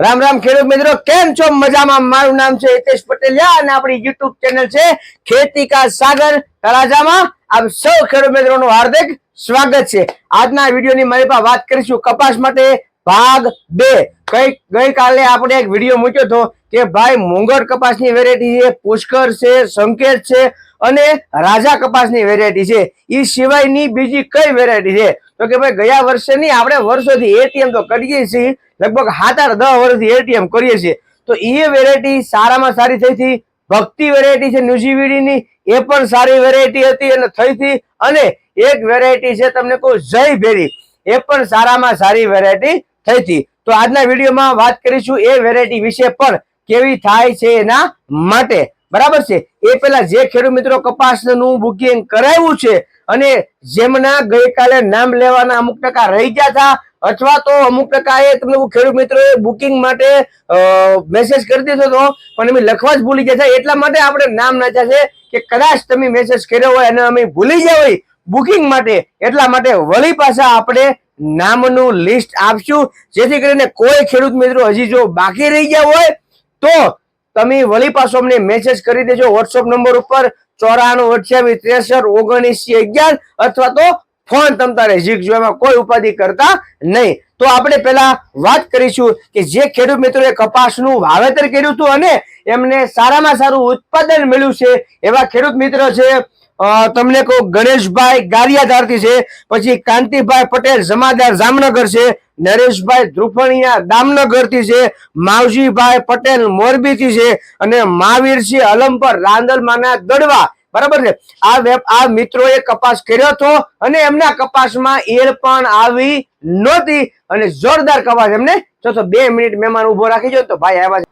રામ રામ ખેડૂત મિત્રો, કેમ છો? મજામાં? મારું નામ છે હિતેશ પટેલિયા અને આપણી યુટ્યુબ ચેનલ છે ખેતી કા સાગર તળાજામાં. આપ સૌ ખેડૂત મિત્રોનું હાર્દિક સ્વાગત છે. આજના વિડીયોની મારી પાસે વાત કરીશું કપાસ માટે ભાગ બે. કઈ, ગઈકાલે આપણે એક વીડિયો મૂક્યો હતો કે ભાઈ મુંગર કપાસની વેરાયટી છે, પુષ્કર છે, સંકેત છે અને રાજા કપાસની વેરાયટી છે. એ સિવાયની બીજી કઈ વેરાયટી છે? તો કે ભાઈ ગયા વર્ષેની આપણે વર્ષોથી એટીએમ તો કરીએ છીએ. લગભગ સાત આઠ દસ વર્ષથી એટીએમ કરીએ છીએ. તો એ વેરાયટી સારામાં સારી થઈ હતી. ભક્તિ વેરાયટી છે ન્યુઝીવીડીની એ પણ સારી વેરાયટી હતી અને થઈ હતી. અને એક વેરાયટી છે તમને કહું, જય ભેરી. એ પણ સારામાં સારી વેરાયટી થઈ હતી. તો આજના વિડીયોમાં વાત કરીશું એ વેરાયટી વિશે પણ કેવી થાય છે એના માટે. બરાબર છે? એ પેલા જે ખેડૂત મિત્રો કપાસનું બુકિંગ કરાવ્યું છે અને જેમના ગઈકાલે નામ લેવાના અમુક ટકા રહી ગયા હતા, અથવા તો અમુક ટકા એ તમને ખેડૂત મિત્રોએ બુકિંગ માટે મેસેજ કરી દીધો હતો, પણ અમે લખવા જ ભૂલી ગયા છે. એટલા માટે આપણે નામ નાખ્યા છે કે કદાચ તમે મેસેજ કર્યો હોય અને અમે ભૂલી ગયા હોય બુકિંગ માટે, એટલા માટે વળી પાછા આપણે નામનું લિસ્ટ આપશું. જેથી કરીને કોઈ ખેડૂત મિત્રો હજી જો બાકી રહી ગયા હોય, તો તમે વળી પાછો અમને મેસેજ કરી દેજો. વોટ્સઅપ નંબર ઉપર ચોરાણું અઠ્યાવીસ, ત્રેસઠ, ઓગણીસી, અગિયાર અથવા તો ફોન તમ તારે એમાં કોઈ ઉપાધિ કરતા નહીં. તો આપણે પેલા વાત કરીશું કે જે ખેડૂત મિત્રોએ કપાસનું વાવેતર કર્યું હતું અને એમને સારામાં સારું ઉત્પાદન મળ્યું છે એવા ખેડૂત મિત્ર છે તમને કહું, ગણેશભાઈ ગારિયાધારથી છે, પછી કાંતિભાઈ પટેલ જમાદાર જામનગર છે, નરેશભાઈ ધ્રુફણિયા દામનગરથી છે, માવજીભાઈ પટેલ મોરબીથી છે, અને મહાવીરસિંહ અલમપર રાંદલમાના દડવા. બરાબર છે? આ વેપ આ મિત્રોએ કપાસ કર્યો હતો, અને એમના કપાસમાં એર પણ આવી નહોતી, અને જોરદાર કપાસ એમને. તો બે મિનિટ મહેમાન ઊભો રાખી જો તો ભાઈ આવ્યા.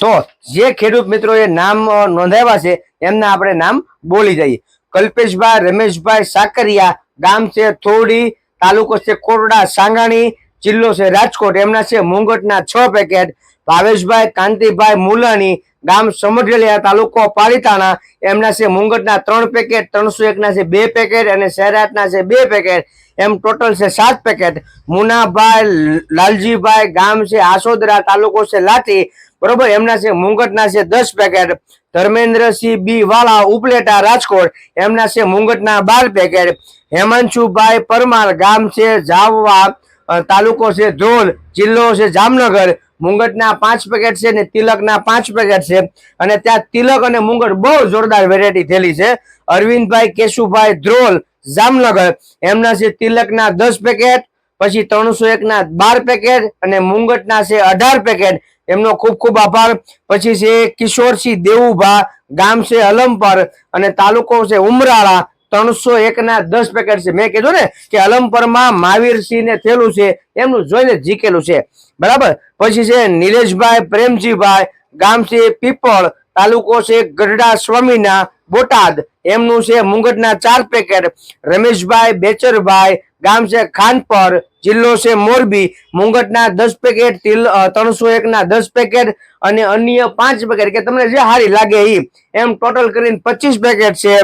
તો જે ખેડૂત મિત્રોએ નામ નોંધાવ્યા છે, એમના આપણે નામ બોલી જઈએ કલ્પેશભાઈ, રમેશભાઈ સાકરિયા, ગામ છે થોડી, તાલુકો છે કોરડા, સાંગાણી, જિલ્લો છે રાજકોટ. એમના છે મુંગટના છ પેકેટ. ભાવેશભાઈ, કાંતિભાઈ મુલાણી ગામ સમઢલિયા તાલુકો પાલિતાણા. એમના છે મુંગટના ત્રણ પેકેટ ત્રણસો એકના છે બે પેકેટ અને સૈરાટના છે બે પેકેટ. એમ ટોટલ છે સાત પેકેટ. મુનાભાઈ, લાલજીભાઈ ગામ છે આસોદરા તાલુકો છે લાઠી. બરોબર? એમના છે મુંગટના છે દસ પેકેટ. ધર્મેન્દ્રસિંહ બી વાળા ઉપલેટા રાજકોટ. એમના છે મુંગટના બાર પેકેટ. હેમાંશુભાઈ પરમાર ગામ છે જાવવા તાલુકો છે ધ્રોલ જિલ્લો છે જામનગર. મુંગટના પાંચ પેકેટ છે ને તિલકના પાંચ પેકેટ છે. અને ત્યાં તિલક અને મુંગટ બહુ જોરદાર વેરાયટી થયેલી છે. અરવિંદભાઈ, કેશુભાઈ ધ્રોલ જામનગર. એમના છે તિલકના દસ પેકેટ પછી ત્રણસો એકના બાર પેકેટ અને મુંગટના છે અઢાર પેકેટ એમનો ખૂબ ખૂબ આભાર. પછી છે કિશોરસિંહ દેવુભા, ગામ છે અલમપર અને તાલુકો છે ઉમરાળા. ત્રણસો એકના દસ પેકેટ છે. મેં કીધું ને કે અલમપરમાં મહાવીરસિંહ ને થયેલું છે, એમનું જોઈને જીકેલું છે. બરાબર? પછી છે નિલેશભાઈ, પ્રેમજીભાઈ, ગામ છે પીપળ, તાલુકો છે ગઢડા સ્વામીના બોટાદ. એમનું છે મુંગટના ચાર પેકેટ રમેશભાઈ, બેચરભાઈ, ગામ છે ખાનપર, જિલ્લો છે મોરબી. મુંગટના દસ પેકેટ તિલ ત્રણસો એકના દસ પેકેટ અને અન્ય પાંચ પેકેટ કે તમને જે સારી લાગે એ એમ ટોટલ કરીને પચીસ પેકેટ છે.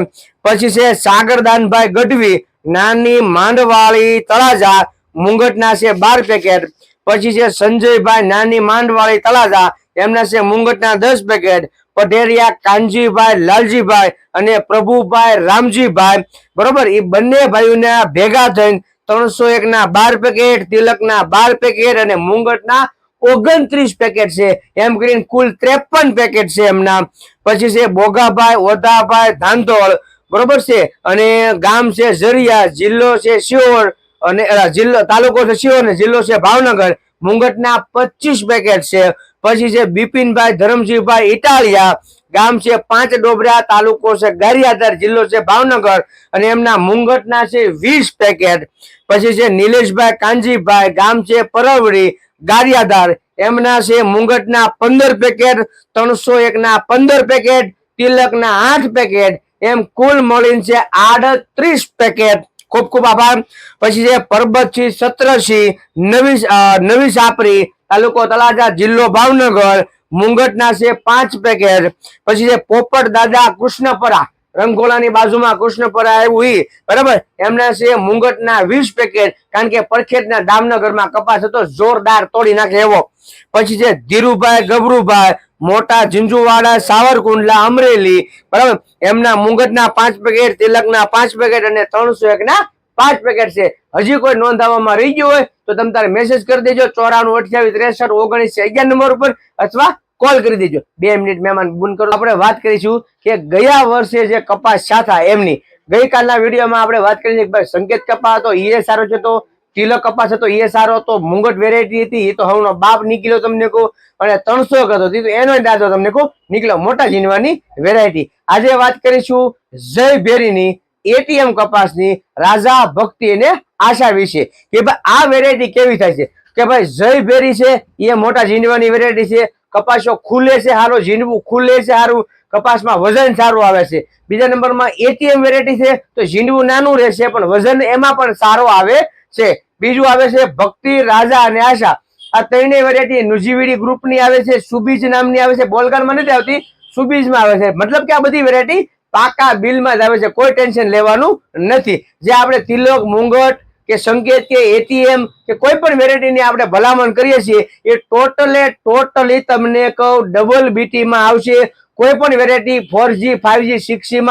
પછી છે સાગરદાનભાઈ ગઢવી, નાની માંડવાળી તળાજા. મુંગટના છે બાર પેકેટ પછી છે સંજયભાઈ નાની માંડવાળી તળાજા. એમના છે મુંગટના દસ પેકેટ પઢેરિયા કાનજીભાઈ, લાલજીભાઈ અને પ્રભુભાઈ, રામજીભાઈ. બરોબર? એ બંને ભાઈઓના ભેગા થઈને ત્રણસો એક ના બાર પેકેટ, તિલકના બાર પેકેટ અને મુંગટના ઓગણત્રીસ પેકેટ છે. એમ કરીને કુલ ત્રેપન પેકેટ છે એમના. પછી છે બોગાભાઈ ઓધાભાઈ, ધાંધોળ. બરોબર છે? અને ગામ છે ઝરિયા જિલ્લો છે શિયોર અને જિલ્લો, તાલુકો છે શિયોર ને જિલ્લો છે ભાવનગર. મુંગટના પચીસ પેકેટ છે. પછી છે બિપિનભાઈ ધરમસિંહભાઈ ઇટાલિયા. ગામ છે પાંચ ડોબરા, તાલુકો છે ગારિયાધાર, જિલ્લો છે ભાવનગર. અને એમના મુંગટના છે વીસ પેકેટ. પછી છે નિલેશભાઈ કાંજીભાઈ ગામ છે પરવડી, ગારિયાધાર. એમના છે મુંગટના પંદર પેકેટ, ત્રણસો એકના પંદર પેકેટ, તિલકના આઠ પેકેટ. એમ કુલ મળીને છે આડત્રીસ પેકેટ. ખૂબ ખૂબ આભાર. પછી છે પરબતસિંહ સત્રસિંહ નવી નવી સાપરી તાલુકો તળાજા, જિલ્લો ભાવનગર. મુંગટના છે પાંચ પેકેટ. પછી છે પોપટ દાદા કૃષ્ણપરા. રંગોલાની બાજુમાં કૃષ્ણપરા આવ્યું ઈ. બરાબર? એમના છે મુંગટના વીસ પેકેટ. કારણ કે પરખેતના દામનગરમાં કપાસ હતો, જોરદાર તોડી નાખે એવો. પછી છે ધીરુભાઈ ગભરુભાઈ મોટા ઝીંઝુવાડા સાવરકુંડલા, અમરેલી. બરાબર? એમના મુંગટના પાંચ પેકેટ, તિલકના પાંચ પેકેટ અને ત્રણસો એક ના પાંચ પેકેટ છે. હજી કોઈ નોંધાવવામાં રહી ગયું હોય તો તમે તારે મેસેજ કરી દેજો. ચોરાણું અઠ્યાવીસ ત્રેસઠ ઓગણીસ અગિયાર નંબર ઉપર અથવા કોલ કરી દેજો. બે મિનિટ મહેમાન બુન કરો. આપણે વાત કરીશું કે ગયા વર્ષે જે કપાસ છાથા એમની. ગઈકાલના વિડીયોમાં આપણે વાત કરી કે ભાઈ સંકેત કપાસ હતો એ સારો છે તો કિલો કપાસ હતો એ સારો હતો, મુંગટ વેરાયટી હતી એ તો હવનો બાપ નીકળ્યો તમને કહું. અને ત્રણસો હતો તો એનો દાદો તમને કહું, નીકળ્યો. મોટા જીનવાની વેરાયટી આજે વાત કરીશું જય ભેરીની એટીએમ કપાસની રાજા ભક્તિ અને આશા વિશે કે ભાઈ આ વેરાયટી કેવી થાય છે? કે ભાઈ જય ભેરી છે એ મોટા ઝીંડવાની વેરાયટી છે, કપાસો ખુલે છે સારો ઝીંડવું ખુલે છે સારું કપાસમાં વજન સારું આવે છે. બીજા નંબરમાં એટીએમ વેરાયટી છે, તો ઝીંડવું નાનું રહેશે, પણ વજન એમાં પણ સારો આવે છે. બીજું આવે છે ભક્તિ, રાજા અને આશા. આ ત્રણેય વેરાયટી નુજીવીડી ગ્રુપની આવે છે, સુબીજ નામની આવે છે. બોલગાનમાં નથી આવતી, સુબીજમાં આવે છે. મતલબ કે આ બધી વેરાયટી પાકા બિલમાં જ આવે છે, કોઈ ટેન્શન લેવાનું નથી. જે આપણે તિલક, મુંગટ કે સંકેત કે એટીએમ કે કોઈ પણ વેરાયટીની આપણે ભલામણ કરીએ છીએ, એ ટોટલે ટોટલી તમને કહું ડબલ બીટીમાં આવશે. કોઈ પણ વેરાયટી ફોર જી ફાઈવ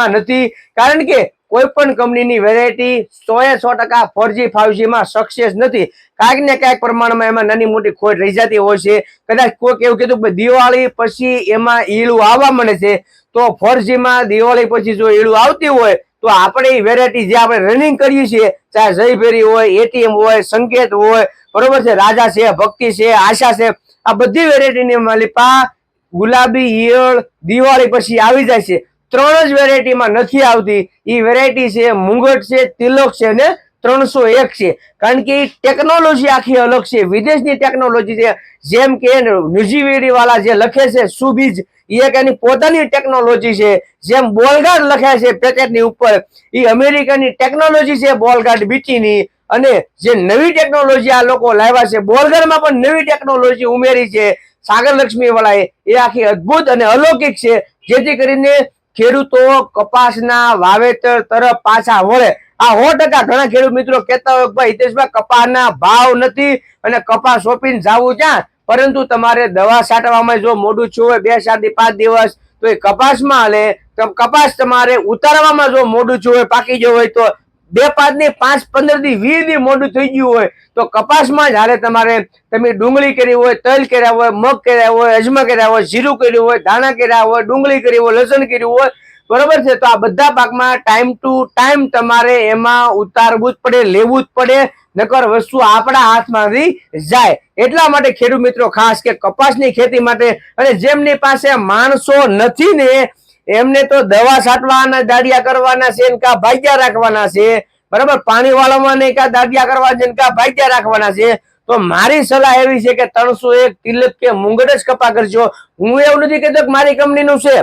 નથી. કારણ કે કોઈ પણ કંપનીની વેરાયટી સો એ સો ટકા four G five G success નથી. કાંઈક ને કાંઈક પ્રમાણમાં એમાં નાની મોટી ખોટ રહી જતી હોય છે. કદાચ કોઈક એવું કીધું કે દિવાળી પછી એમાં ઈળું આવવા મળે છે, તો ફોર દિવાળી પછી જો ઈળું આવતી હોય, તો આપણે એ વેરાયટી જે આપણે રનિંગ કરીએ છીએ, ચાહે જયભેરી હોય, એટીએમ હોય, સંકેત હોય, બરોબર છે, રાજા છે, ભક્તિ છે, આશા છે, આ બધી વેરાયટીની માલિપા ગુલાબી ઈયળ દિવાળી પછી આવી જાય છે. ત્રણ જ વેરાયટીમાં નથી આવતી. એ વેરાયટી છે, મુંગટ છે, તિલક છે ને ત્રણસો એક છે. કારણ કે ટેકનોલોજી આખી અલગ છે. વિદેશની ટેકનોલોજી છે. જેમ કે ન્યુઝીવેરી વાળા જે લખે છે, સુબીજ એ એની પોતાની ટેકનોલોજી છે. જેમ બોલગાર્ડ લખે છે પેકેટની ઉપર એ અમેરિકાની ટેકનોલોજી છે બોલગાર્ડ બીટીની અને જે નવી ટેકનોલોજી આ લોકો લાવ્યા છે બોલગાર્ડમાં પણ નવી ટેકનોલોજી ઉમેરી છે. સાગર લક્ષ્મી વાળાએ એ આખી અદ્ભુત અને અલૌકિક છે. જેથી કરીને ખેડૂતો કપાસના વાવેતર તરફ પાછા વળે. આ સો ટકા ઘણા ખેડૂત મિત્રો કહેતા હોય ભાઈ હિતેશભાઈ, કપાસના ભાવ નથી અને કપાસ સોંપીને જાવું ક્યાં? પરંતુ તમારે દવા છાંટવામાં જો મોડું છું હોય, બે ચાર પાંચ દિવસ, તો એ કપાસમાં હાલે. કપાસ તમારે ઉતારવામાં જો મોડું છું હોય, પાકી જવું હોય, તો બે પાંચની પાંચ પંદરથી વીસ દી મોડું થઈ ગયું હોય, તો કપાસમાં જ હારે તમારે. તમે ડુંગળી કરી હોય, તલ કર્યા હોય, મગ કર્યા હોય, અજમા કર્યા હોય, જીરું કર્યું હોય, ધાણા કર્યા હોય, ડુંગળી કરી હોય, લસણ કર્યું હોય બરોબર છે? તો આ બધા પાકમાં ટાઈમ ટુ ટાઈમ તમારે એમાં ઉતારવું જ પડે, લેવું જ પડે, નકર વસ્તુ આપણા હાથમાંથી જાય. એટલા માટે ખેડૂત મિત્રો, ખાસ કે કપાસની ખેતી માટે, અને જેમની પાસે માણસો નથી ને, એમને તો દવા છાંટવાના, દાડિયા કરવાના છે કા ભાગ્યા રાખવાના છે. બરાબર? પાણી વાળવામાં ને દાડિયા કરવા છે કા ભાગ્યા રાખવાના છે. તો મારી સલાહ એવી છે કે ત્રણસો એક તિલક કે મુંગડ જ કપા કરજો. હું એવું નથી કહેતો કે મારી કંપનીનું છે.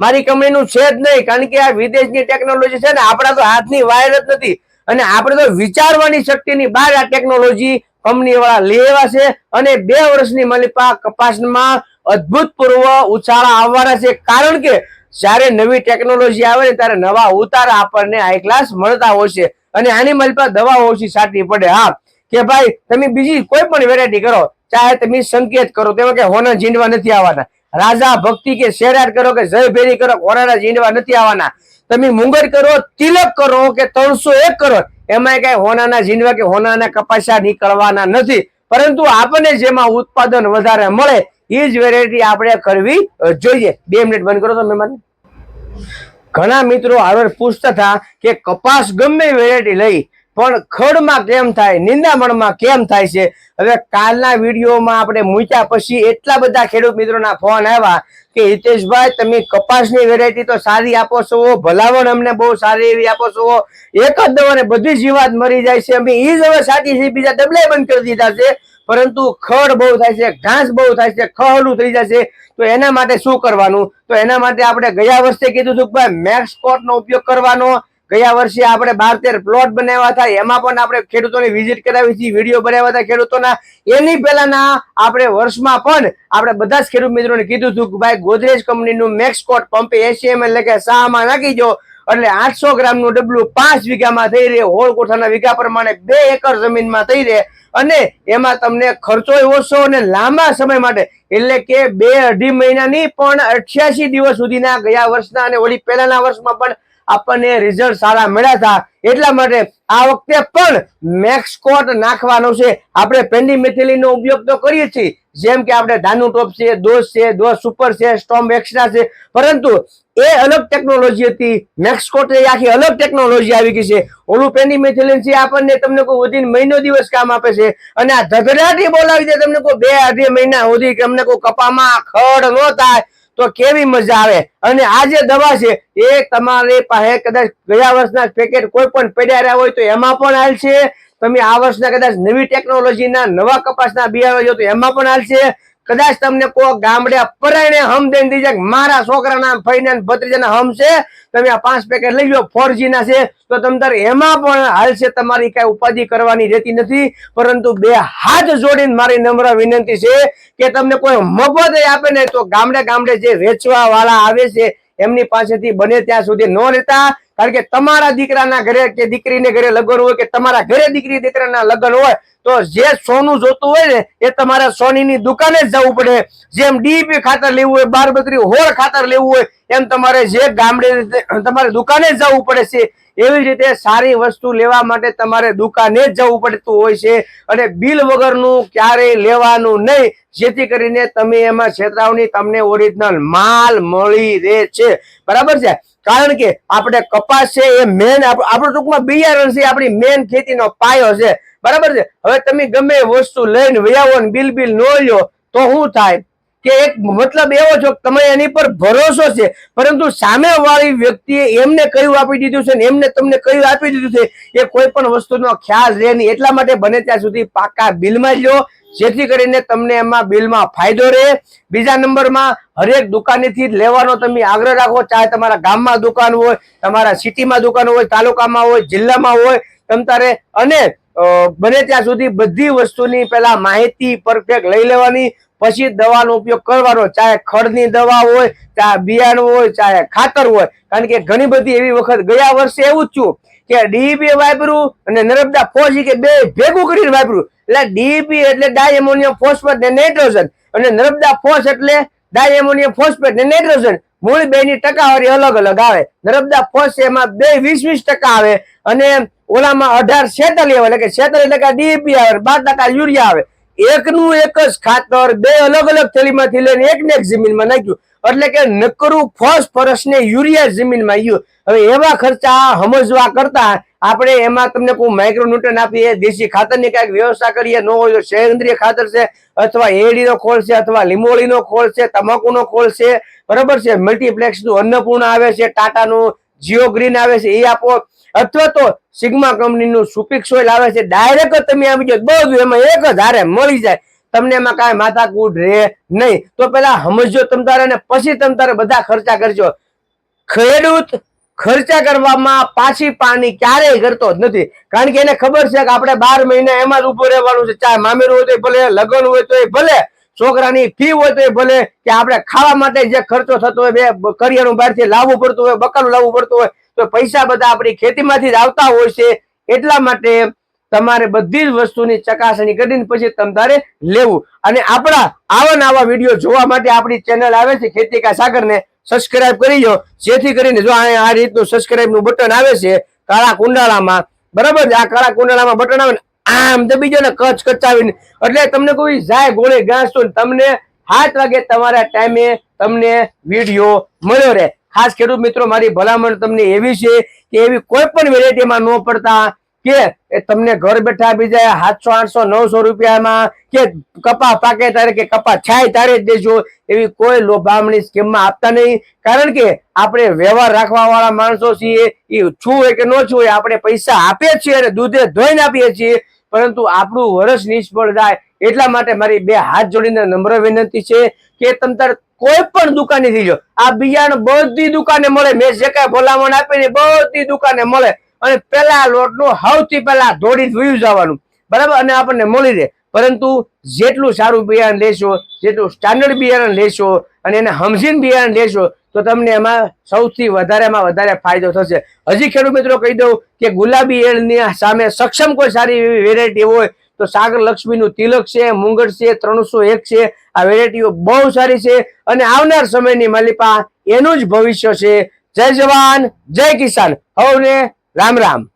મારી કંપનીનું છે જ નહીં, કારણ કે આ વિદેશની ટેકનોલોજી છે ને, આપણા તો હાથની વાયર જ નથી. અને આપણે તો વિચારવાની શક્તિની બહાર આ ટેકનોલોજી કંપની વાળા લેવા છે અને બે વર્ષની મલિપા કપાસમાં અદભુતપૂર્વ ઉછાળા આવવાના છે. કારણ કે જ્યારે નવી ટેકનોલોજી આવે ને, ત્યારે નવા ઉતારા આપણને હાઈ ક્લાસ મળતા હોય છે. અને આની મલિપા દવા ઓછી સાટવી પડે. હા, કે ભાઈ, તમે બીજી કોઈ પણ વેરાયટી કરો. ચાહે તમે સંકેત કરો, તેમાં કે હોના જીંડવા નથી આવવાના. રાજા ભક્તિ કે શેરાટ કરો કે જય ભેરી કરો હોનાના જીંડવા નથી આવવાના. તમે મુંગર કરો, તિલક કરો કે ત્રણસો એક કરો એમાં કઈ હોનાના જીંડવા કે હોનાના કપાસા નીકળવાના નથી. પરંતુ આપણને જેમાં ઉત્પાદન વધારે મળે એ જ વેરાયટી આપણે કરવી જોઈએ. બે મિનિટ બંધ કરો તો મહેમાન. ઘણા મિત્રો આગળ પૂછતા હતા કે કપાસ ગમે વેરાયટી લઈ પણ ખડમાં કેમ થાય? નિંદામણમાં કેમ થાય છે? હવે કાલના વિડીયોમાં આપણે મૂક્યા પછી એટલા બધા ખેડૂત મિત્રોના ફોન આવ્યા કે, હિતેશભાઈ, તમે કપાસની વેરાયટી તો સારી આપો છો, ભલાવણ અમને બહુ સારી એવી આપો છો. એક જ દવાને બધી જીવાત મરી જાય છે. અમે એ જ હવે સાચી છે, બીજા ડબલે બંધ કરી દીધા છે. પરંતુ ખડ બહુ થાય છે, ઘાસ બહુ થાય છે, ખહલું થઈ જશે. તો એના માટે શું કરવાનું? તો એના માટે આપણે ગયા વર્ષે કીધું હતું કે, ભાઈ મેક્સ નો ઉપયોગ કરવાનો. ગયા વર્ષે આપણે બાર તેર પ્લોટ બનાવ્યા હતા. એમાં પણ આપણે ખેડૂતોની વિઝિટ કરાવી હતી વીડિયો બનાવ્યા હતા ખેડૂતોના. એની પહેલાના આપણે વર્ષમાં પણ આપણે બધા જ ખેડૂત મિત્રોને કીધું હતું કે ભાઈ, ગોદરેજ કંપનીનું મેક્સકોટ પંપે એસી એટલે કે સામાં નાખી જો એટલે આઠસો ગ્રામનું ડબલું પાંચ વીઘામાં થઈ રહે. હોળ કોઠાના વીઘા પ્રમાણે બે એકર જમીનમાં થઈ રહે. અને એમાં તમને ખર્ચો ઓછો અને લાંબા સમય માટે, એટલે કે બે અઢી મહિનાની પણ અઠ્યાસી દિવસ સુધીના ગયા વર્ષના અને ઓલી પહેલાના વર્ષમાં પણ આપણને રિઝલ્ટ સારા મળ્યા હતા. એટલા માટે આ વખતે પણ મેક્સકોટ નાખવાનો છે. આપણે પેન્ડીમેથિલીનનો ઉપયોગ તો કરીએ છીએ. જેમ કે આપણે ધાનુ ટોપ છે દોસ છે દોસ સુપર છે, સ્ટોમ એક્સ્ટ્રા છે. પરંતુ એ અલગ ટેકનોલોજી હતી. મેક્સકોટ એ આખી અલગ ટેકનોલોજી આવી ગઈ છે. ઓલું પેન્ડીમેથિલિન છે આપણને તમને કોઈ વધીને મહિનો દિવસ કામ આપે છે. અને આ ધગડાટી બોલાવી દે તમને કોઈ બે અઢી મહિના સુધી કે અમને કોઈ કપામાં ખડ ન થાય. તો કેવી મજા આવે? અને આ જે દવા છે, એ તમારી પાસે કદાચ ગયા વર્ષના પેકેટ કોઈ પણ પડ્યા રહ્યા હોય તો એમાં પણ હાલ છે. તમે આ વર્ષના કદાચ નવી ટેકનોલોજીના નવા કપાસના બિયારણ જો તો એમાં પણ હાલ છે. કદાચ તમને કોઈ ગામડે પરાયણે હમ દઈને દીજે કે મારા છોકરાના ફઈને ભત્રીજાના હમ છે, તમે આ પાંચ પેકેટ લઈ લો ફોર ના છે, તો તમે તારે એમાં પણ હાલ છે તમારી કઈ ઉપાધિ કરવાની રહેતી નથી. પરંતુ બે હાથ જોડીને મારી નમ્ર વિનંતી છે કે તમને કોઈ મફત આપે ને તો ગામડે ગામડે જે વેચવા વાળા આવે છે, એમની પાસેથી બને ત્યાં સુધી ન લેતા કારણ કે તમારા દીકરાના ઘરે કે દીકરીને ઘરે લગ્ન હોય કે તમારા ઘરે દીકરી દીકરાના લગ્ન હોય, તો જે સોનું જોતું હોય ને, એ તમારે સોનીની દુકાને જ જવું પડે. જેમ ડીપી ખાતર લેવું હોય બાર બકરી હોળ ખાતર લેવું હોય, એમ તમારે જે ગામડે તમારે દુકાને જ જવું પડે છે. એવી રીતે સારી વસ્તુ લેવા માટે તમારે દુકાને જ જવું પડતું હોય છે. અને બિલ વગરનું ક્યારેય લેવાનું નહીં. જેથી કરીને તમે એમાં છેતરાવની તમને ઓરિજિનલ માલ મળી રહે છે. બરાબર છે? કારણ કે આપણે કપાસ છે એ મેન આપણું ટૂંકમાં બિયારણ છે આપણી મેન ખેતીનો પાયો છે. બરાબર છે? હવે તમે ગમે વસ્તુ લઈને વ્યાવો ને બિલ બિલ નો લ્યો, તો શું થાય? કે એક મતલબ એવો છો કે તમે એની પર ભરોસો છે, પરંતુ સામે વાળી વ્યક્તિએ એમને કયું આપી દીધું છે ને એમને તમને કયું આપી દીધું છે, એ કોઈ પણ વસ્તુનો ખ્યાલ રહે નહીં. એટલા માટે બને ત્યાં સુધી પાકા બિલમાં લ્યો જેથી કરીને તમને એમાં બિલમાં ફાયદો રહે. બીજા નંબરમાં હરેક દુકાનેથી જ લેવાનો તમે આગ્રહ રાખો. ચાહે તમારા ગામમાં દુકાન હોય, તમારા સિટીમાં દુકાન હોય, તાલુકામાં હોય, જિલ્લામાં હોય, તમ તારે અને બને ત્યાં સુધી બધી વસ્તુની પેલા માહિતી પરફેક્ટ લઈ લેવાની. પછી દવાનો ઉપયોગ કરવાનો. ચાહે ખડની દવા હોય, ચાહે બિયારણ હોય, ચાહે ખાતર હોય. કારણ કે ઘણી બધી એવી વખત ગયા વર્ષે એવું જ થયું. કે ડીપી વાપર્યું અને નર્મદા ફોસી કે બે ભેગું કરીને વાપર્યું. એટલે ડીપી એટલે ડાયમોનિયમ ફોસ્ફેટ ને નાઇટ્રોજન અને નર્મદા ફોસ એટલે ડાયમોનિયમ ફોસ્ફેટ ને નાઇટ્રોજન. મૂળ બે ની ટકાવારી અલગ અલગ આવે. નર્મદા ફોસ એમાં બે વીસ વીસ ટકા આવે અને ઓલામાં અઢાર છેતાલીસ આવે. કે છેતાલીસ ટકા ડીપી આવે બાર ટકા યુરિયા આવે. એકનું એક જ ખાતર બે અલગ અલગ થેલીમાંથી લઈને એક ને એક જમીનમાં નાખ્યું. એટલે કે નકરું ફોસ્ફરસ ને યુરિયા જમીનમાં ગયું હવે એવા ખર્ચા સમજવા કરતા આપણે એમાં તમને કોઈ માઇક્રોન્યુટ્રન આપીએ, દેશી ખાતરની કાંઈક વ્યવસ્થા કરીએ, ન હોય તો સેન્દ્રિય ખાતર છે, અથવા એડીનો ખોળ છે, અથવા લીંબોળીનો ખોળ છે, તમાકુનો ખોળ છે, બરાબર છે? મલ્ટીપ્લેક્સનું અન્નપૂર્ણ આવે છે, ટાટાનું, જીઓ ગ્રીન આવે છે એ આપો. અથવા તો સિગ્મા કંપનીનું સુપિક સોઇલ આવે છે, ડાયરેક્ટ તમે આપી જાઓ, બધું એમાં એક જ હારે મળી જાય. તમને એમાં કાંઈ માથાકૂટ રહે નહીં. તો પેલા સમજો તમ તારે પછી તમ તારે બધા ખર્ચા કરજો. ખેડૂત ખર્ચા કરવામાં પાછી પાણી ક્યારેય કરતો જ નથી. કારણ કે એને ખબર છે કે આપણે બાર મહિના એમાં જ ઊભો રહેવાનું છે. ચાહે મામેરું હોય તો ભલે, લગ્ન હોય તો ભલે, છોકરાની ફી હોય તો ભલે, કે આપણે ખાવા માટે જે ખર્ચો થતો હોય, બે કરિયાણું બહારથી લાવવું પડતું હોય, બકાલું લાવવું પડતું હોય, તો પૈસા બધા આપણી ખેતીમાંથી જ આવતા હોય છે. એટલા માટે તમારે બધી જ વસ્તુની ચકાસણી કરીને પછી તમારે લેવું. અને આપણા આવા નવા વીડિયો જોવા માટે આપણી ચેનલ આવે છે ખેતી કા સાગર ને સબસ્ક્રાઇબ કરી લો જેથી કરીને જો આ રીતનું સબસ્ક્રાઇબનું બટન આવે છે, કાળા કુંડાળામાં, બરાબર આ કાળા કુંડાળામાં બટન આવે આમ દબી ને કચ કચાવીને. એટલે તમને કોઈ જાય ગોળે તો તમને સાત વાગે તમારા ટાઈમે તમને વીડિયો મળ્યો રહે. ખાસ ખેડૂત મિત્રો, મારી ભલામણ તમને એવી છે કે એવી કોઈ પણ વેરાયટીમાં ન પડતા કે તમને ઘર બેઠા જાય સાતસો, આઠસો, નવસો રૂપિયામાં કે કપા પાકે તારે કે કપા છાય તારે જ દેજો એવી કોઈ લોભામણી સ્કીમમાં આપતા નહીં. કારણ કે આપણે વ્યવહાર રાખવા વાળા માણસો છીએ, એ છું કે ન છું આપણે પૈસા આપીએ છીએ અને દૂધે ધોઈને આપીએ છીએ. પરંતુ આપણું વર્ષ નિષ્ફળ જાય એટલા માટે મારી બે હાથ જોડીને નમ્ર વિનંતી છે કે તમ તાર કોઈ પણ દુકાને થી આ બિયારણ બધી દુકાને મળે. મેં જે કાંઈ ભલામણ આપીને બધી દુકાને મળે. અને પેલા લોટનું સૌથી પહેલા દોડી વયું જવાનું. બરાબર? અને આપણને મળી રહે. પરંતુ જેટલું સારું બિયારણ લેશો, જેટલું સ્ટાન્ડર્ડ બિયારણ લેશો અને એને સમજીને બિયારણ લેશો, તો તમને એમાં સૌથી વધારેમાં વધારે ફાયદો થશે. હજી ખેડૂત મિત્રો કહી દઉં કે ગુલાબી એળની સામે સક્ષમ કોઈ સારી એવી વેરાયટી હોય, તો સાગર લક્ષ્મીનું તિલક છે મુંગટ છે, ત્રણસો એક છે, આ વેરાયટીઓ બહુ સારી છે અને આવનાર સમયની માલિપા એનું જ ભવિષ્ય છે. જય જવાન, જય કિસાન. હવને રામ રામ.